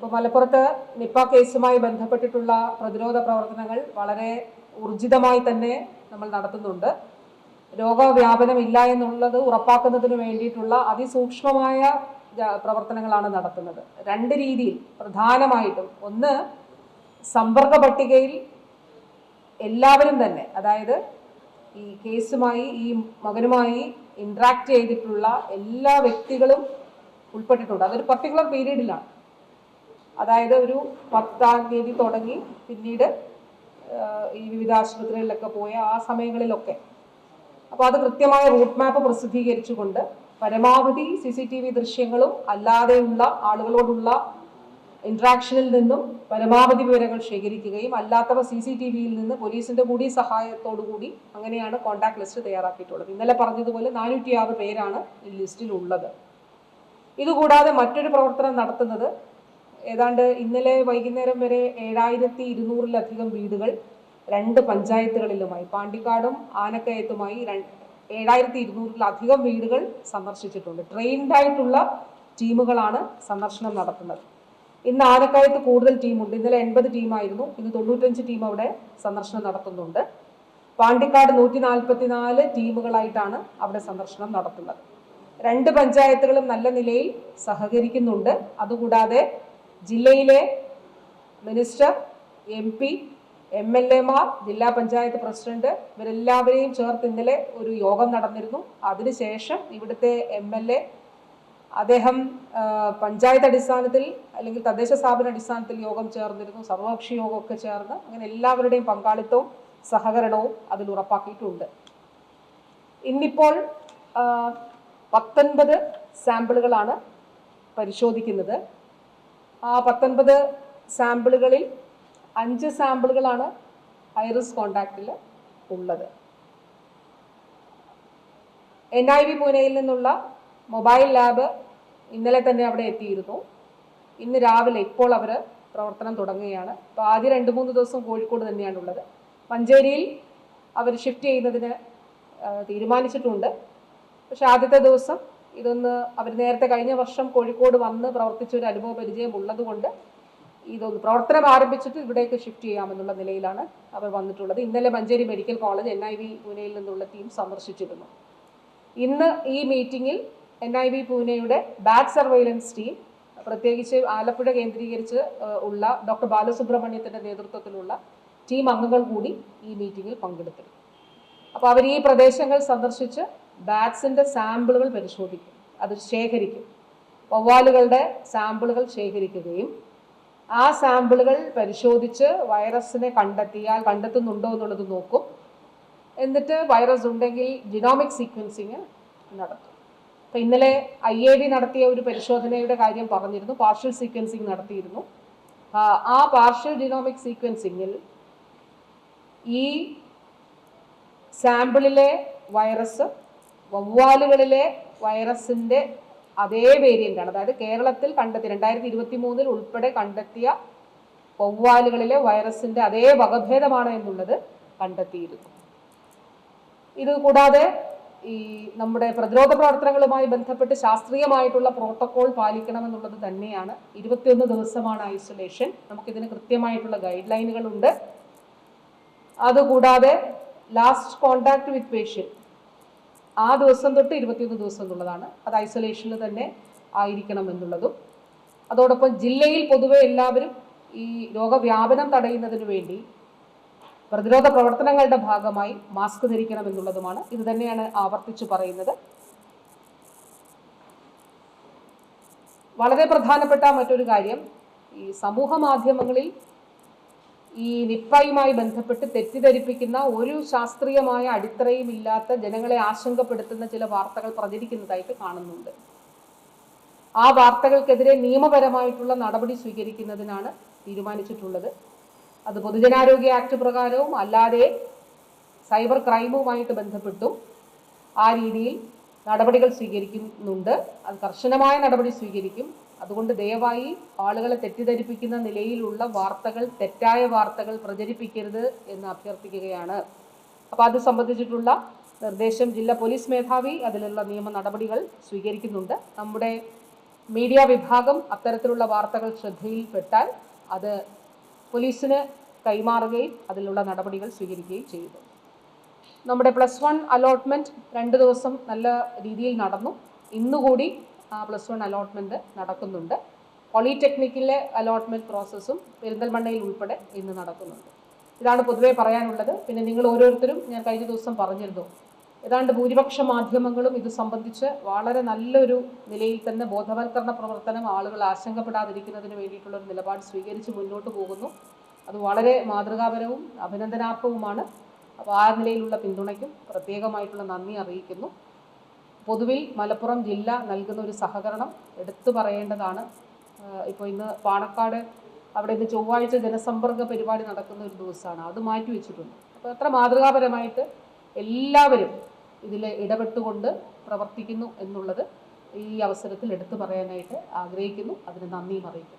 ഇപ്പോൾ മലപ്പുറത്ത് നിപ്പ കേസുമായി ബന്ധപ്പെട്ടിട്ടുള്ള പ്രതിരോധ പ്രവർത്തനങ്ങൾ വളരെ ഊർജിതമായി തന്നെ നമ്മൾ നടത്തുന്നുണ്ട്. രോഗവ്യാപനം ഇല്ല എന്നുള്ളത് ഉറപ്പാക്കുന്നതിന് വേണ്ടിയിട്ടുള്ള അതിസൂക്ഷ്മമായ പ്രവർത്തനങ്ങളാണ് നടത്തുന്നത്. രണ്ട് രീതിയിൽ പ്രധാനമായിട്ടും. ഒന്ന് സമ്പർക്ക പട്ടികയിൽ എല്ലാവരും തന്നെ അതായത് ഈ കേസുമായി ഈ മകനുമായി ഇൻട്രാക്ട് ചെയ്തിട്ടുള്ള എല്ലാ വ്യക്തികളും ഉൾപ്പെട്ടിട്ടുണ്ട്. അതൊരു പർട്ടിക്കുലർ പീരീഡിലാണ് അതായത് ഒരു പത്താം തീയതി തുടങ്ങി പിന്നീട് ഈ വിവിധ ആശുപത്രികളിലൊക്കെ പോയ ആ സമയങ്ങളിലൊക്കെ. അപ്പോൾ അത് കൃത്യമായ റൂട്ട് മാപ്പ് പ്രസിദ്ധീകരിച്ചുകൊണ്ട് പരമാവധി സി സി ടി വി ദൃശ്യങ്ങളും അല്ലാതെയുള്ള ആളുകളോടുള്ള ഇൻട്രാക്ഷനിൽ നിന്നും പരമാവധി വിവരങ്ങൾ ശേഖരിക്കുകയും അല്ലാത്തവ സി സി ടി വിയിൽ നിന്ന് പോലീസിന്റെ കൂടി സഹായത്തോടു കൂടി അങ്ങനെയാണ് കോൺടാക്ട് ലിസ്റ്റ് തയ്യാറാക്കിയിട്ടുള്ളത്. ഇന്നലെ പറഞ്ഞതുപോലെ നാനൂറ്റി ആറ് പേരാണ് ഈ ലിസ്റ്റിൽ ഉള്ളത്. ഇതുകൂടാതെ മറ്റൊരു പ്രവർത്തനം നടത്തുന്നത് ഏതാണ്ട് ഇന്നലെ വൈകുന്നേരം വരെ ഏഴായിരത്തി ഇരുന്നൂറിലധികം വീടുകൾ രണ്ട് പഞ്ചായത്തുകളിലുമായി പാണ്ടിക്കാടും ആനക്കയത്തുമായി ഏഴായിരത്തി ഇരുന്നൂറിലധികം വീടുകൾ സന്ദർശിച്ചിട്ടുണ്ട്. ട്രെയിൻഡ് ആയിട്ടുള്ള ടീമുകളാണ് സന്ദർശനം നടത്തുന്നത്. ഇന്ന് ആനക്കയത്ത് കൂടുതൽ ടീമുണ്ട്. ഇന്നലെ എൺപത് ടീമായിരുന്നു. ഇന്ന് തൊണ്ണൂറ്റഞ്ച് ടീം അവിടെ സന്ദർശനം നടത്തുന്നുണ്ട്. പാണ്ടിക്കാട് നൂറ്റി നാൽപ്പത്തിനാല് ടീമുകളായിട്ടാണ് അവിടെ സന്ദർശനം നടത്തുന്നത്. രണ്ട് പഞ്ചായത്തുകളും നല്ല നിലയിൽ സഹകരിക്കുന്നുണ്ട്. അതുകൂടാതെ ജില്ലയിലെ minister M P M L എമാർ ജില്ലാ പഞ്ചായത്ത് പ്രസിഡന്റ് ഇവരെല്ലാവരെയും ചേർത്ത് ഇന്നലെ ഒരു യോഗം നടന്നിരുന്നു. അതിനുശേഷം ഇവിടുത്തെ എം എൽ എ അദ്ദേഹം പഞ്ചായത്ത് അടിസ്ഥാനത്തിൽ അല്ലെങ്കിൽ തദ്ദേശ സ്ഥാപന അടിസ്ഥാനത്തിൽ യോഗം ചേർന്നിരുന്നു. സർവകക്ഷി യോഗമൊക്കെ ചേർന്ന് അങ്ങനെ എല്ലാവരുടെയും പങ്കാളിത്തവും സഹകരണവും അതിൽ ഉറപ്പാക്കിയിട്ടുണ്ട്. ഇന്നിപ്പോൾ പത്തൊൻപത് സാമ്പിളുകളാണ് പരിശോധിക്കുന്നത്. ആ പത്തൊൻപത് സാമ്പിളുകളിൽ അഞ്ച് സാമ്പിളുകളാണ് ഐറിസ് കോണ്ടാക്റ്റിൽ ഉള്ളത്. എൻ ഐ വി പൂനെയിൽ നിന്നുള്ള മൊബൈൽ ലാബ് ഇന്നലെ തന്നെ അവിടെ എത്തിയിരുന്നു. ഇന്ന് രാവിലെ ഇപ്പോൾ അവർ പ്രവർത്തനം തുടങ്ങുകയാണ്. അപ്പോൾ ആദ്യ രണ്ട് മൂന്ന് ദിവസം കോഴിക്കോട് തന്നെയാണ് ഉള്ളത് മഞ്ചേരിയിൽ അവർ ഷിഫ്റ്റ് ചെയ്യുന്നതിന് തീരുമാനിച്ചിട്ടുണ്ട്. പക്ഷെ ആദ്യത്തെ ദിവസം ഇതൊന്ന് അവർ നേരത്തെ കഴിഞ്ഞ വർഷം കോഴിക്കോട് വന്ന് പ്രവർത്തിച്ച ഒരു അനുഭവ പരിചയം ഉള്ളതുകൊണ്ട് ഇതൊന്ന് പ്രവർത്തനം ആരംഭിച്ചിട്ട് ഇവിടേക്ക് ഷിഫ്റ്റ് ചെയ്യാമെന്നുള്ള നിലയിലാണ് അവർ വന്നിട്ടുള്ളത്. ഇന്നലെ Manjeri medical college N I V പൂനെയിൽ നിന്നുള്ള ടീം സന്ദർശിച്ചിരുന്നു. ഇന്ന് ഈ മീറ്റിംഗിൽ എൻ ഐ വി പൂനെയുടെ ബാഡ് സർവൈലൻസ് ടീം പ്രത്യേകിച്ച് ആലപ്പുഴ കേന്ദ്രീകരിച്ച് ഉള്ള ഡോക്ടർ ബാലസുബ്രഹ്മണ്യത്തിന്റെ നേതൃത്വത്തിലുള്ള ടീം അംഗങ്ങൾ കൂടി ഈ മീറ്റിംഗിൽ പങ്കെടുത്തു അപ്പോൾ അവർ ഈ പ്രദേശങ്ങൾ സന്ദർശിച്ച് ബാറ്റ്സിന്റെ സാമ്പിളുകൾ പരിശോധിക്കും. അത് ശേഖരിക്കും. വവ്വാലുകളുടെ സാമ്പിളുകൾ ശേഖരിക്കുകയും ആ സാമ്പിളുകൾ പരിശോധിച്ച് വൈറസിനെ കണ്ടെത്തിയാൽ കണ്ടെത്തുന്നുണ്ടോ എന്നുള്ളത് നോക്കും. എന്നിട്ട് വൈറസ് ഉണ്ടെങ്കിൽ ജിനോമിക് സീക്വൻസിങ് നടത്തും. അപ്പം ഇന്നലെ ഐ എ ഡി നടത്തിയ ഒരു പരിശോധനയുടെ കാര്യം പറഞ്ഞിരുന്നു. പാർഷ്യൽ സീക്വൻസിങ് നടത്തിയിരുന്നു. ആ പാർഷ്യൽ ജിനോമിക് സീക്വൻസിങ്ങിൽ ഈ സാമ്പിളിലെ വൈറസ് വവ്വാലുകളിലെ വൈറസിന്റെ അതേ വേരിയന്റാണ് അതായത് കേരളത്തിൽ കണ്ടെത്തി രണ്ടായിരത്തി ഇരുപത്തി മൂന്നിൽ ഉൾപ്പെടെ കണ്ടെത്തിയ വവ്വാലുകളിലെ വൈറസിന്റെ അതേ വകഭേദമാണ് എന്നുള്ളത് കണ്ടെത്തിയിരുന്നു. ഇത് കൂടാതെ ഈ നമ്മുടെ പ്രതിരോധ പ്രവർത്തനങ്ങളുമായി ബന്ധപ്പെട്ട് ശാസ്ത്രീയമായിട്ടുള്ള പ്രോട്ടോകോൾ പാലിക്കണമെന്നുള്ളത് തന്നെയാണ്. ഇരുപത്തിയൊന്ന് ദിവസമാണ് ഐസൊലേഷൻ. നമുക്കിതിന് കൃത്യമായിട്ടുള്ള ഗൈഡ് ലൈനുകളുണ്ട് അതുകൂടാതെ ലാസ്റ്റ് കോണ്ടാക്ട് വിത്ത് പേഷ്യന്റ് ആ ദിവസം തൊട്ട് ഇരുപത്തിയൊന്ന് ദിവസം എന്നുള്ളതാണ്. അത് ഐസൊലേഷനിൽ തന്നെ ആയിരിക്കണം എന്നുള്ളതും. അതോടൊപ്പം ജില്ലയിൽ പൊതുവെ എല്ലാവരും ഈ രോഗവ്യാപനം തടയുന്നതിന് വേണ്ടി പ്രതിരോധ പ്രവർത്തനങ്ങളുടെ ഭാഗമായി മാസ്ക് ധരിക്കണം എന്നുള്ളതുമാണ്. ഇത് തന്നെയാണ് ആവർത്തിച്ചു പറയുന്നത്. വളരെ പ്രധാനപ്പെട്ട മറ്റൊരു കാര്യം ഈ സമൂഹ മാധ്യമങ്ങളിൽ ഈ നിപ്പയുമായി ബന്ധപ്പെട്ട് തെറ്റിദ്ധരിപ്പിക്കുന്ന ഒരു ശാസ്ത്രീയമായ അടിത്തറയും ഇല്ലാത്ത ജനങ്ങളെ ആശങ്കപ്പെടുത്തുന്ന ചില വാർത്തകൾ പ്രചരിക്കുന്നതായിട്ട് കാണുന്നുണ്ട്. ആ വാർത്തകൾക്കെതിരെ നിയമപരമായിട്ടുള്ള നടപടി സ്വീകരിക്കുന്നതിനാണ് തീരുമാനിച്ചിട്ടുള്ളത്. അത് പൊതുജനാരോഗ്യ ആക്ട് പ്രകാരവും അല്ലാതെ സൈബർ ക്രൈമുമായിട്ട് ബന്ധപ്പെട്ടും ആ രീതിയിൽ നടപടികൾ സ്വീകരിക്കുന്നുണ്ട്. അത് കർശനമായ നടപടി സ്വീകരിക്കും. അതുകൊണ്ട് ദയവായി ആളുകളെ തെറ്റിദ്ധരിപ്പിക്കുന്ന നിലയിലുള്ള വാർത്തകൾ തെറ്റായ വാർത്തകൾ പ്രചരിപ്പിക്കരുത് എന്ന് അഭ്യർത്ഥിക്കുകയാണ്. അപ്പോൾ അത് സംബന്ധിച്ചിട്ടുള്ള നിർദ്ദേശം ജില്ലാ പോലീസ് മേധാവി അതിലുള്ള നിയമ നടപടികൾ സ്വീകരിക്കുന്നുണ്ട്. നമ്മുടെ മീഡിയ വിഭാഗം അത്തരത്തിലുള്ള വാർത്തകൾ ശ്രദ്ധയിൽപ്പെട്ടാൽ അത് പോലീസിന് കൈമാറുകയും അതിലുള്ള നടപടികൾ സ്വീകരിക്കുകയും ചെയ്യുന്നു. നമ്മുടെ പ്ലസ് വൺ അലോട്ട്മെന്റ് രണ്ട് ദിവസം നല്ല രീതിയിൽ നടന്നു. ഇന്നുകൂടി പ്ലസ് വൺ അലോട്ട്മെന്റ് നടക്കുന്നുണ്ട്. പോളിടെക്നിക്കിലെ അലോട്ട്മെന്റ് പ്രോസസ്സും പെരിന്തൽമണ്ണയിൽ ഉൾപ്പെടെ ഇന്ന് നടക്കുന്നുണ്ട്. ഇതാണ് പൊതുവേ പറയാനുള്ളത്. പിന്നെ നിങ്ങൾ ഓരോരുത്തരും ഞാൻ കഴിഞ്ഞ ദിവസം പറഞ്ഞിരുന്നു. ഏതാണ്ട് ഭൂരിപക്ഷ മാധ്യമങ്ങളും ഇത് സംബന്ധിച്ച് വളരെ നല്ലൊരു നിലയിൽ തന്നെ ബോധവൽക്കരണ പ്രവർത്തനം ആളുകൾ ആശങ്കപ്പെടാതിരിക്കുന്നതിന് വേണ്ടിയിട്ടുള്ള ഒരു നിലപാട് സ്വീകരിച്ച് മുന്നോട്ട് പോകുന്നു. അത് വളരെ മാതൃകാപരവും അഭിനന്ദനാർഹവുമാണ്. അപ്പോൾ ആ നിലയിലുള്ള പിന്തുണയ്ക്കും പ്രത്യേകമായിട്ടുള്ള നന്ദി അറിയിക്കുന്നു. പൊതുവിൽ മലപ്പുറം ജില്ല നൽകുന്ന ഒരു സഹകരണം എടുത്തു പറയേണ്ടതാണ്. ഇപ്പോൾ ഇന്ന് പാണക്കാട് അവിടെ ഇന്ന് ചൊവ്വാഴ്ച ജനസമ്പർക്ക പരിപാടി നടക്കുന്ന ഒരു ദിവസമാണ്. അത് മാറ്റി വെച്ചിട്ടുണ്ട്. അപ്പോൾ എത്ര മാതൃകാപരമായിട്ട് എല്ലാവരും ഇതിൽ ഇടപെട്ടുകൊണ്ട് പ്രവർത്തിക്കുന്നു എന്നുള്ളത് ഈ അവസരത്തിൽ എടുത്തു പറയാനായിട്ട് ആഗ്രഹിക്കുന്നു. അതിന് നന്ദിയും അറിയിക്കുന്നു.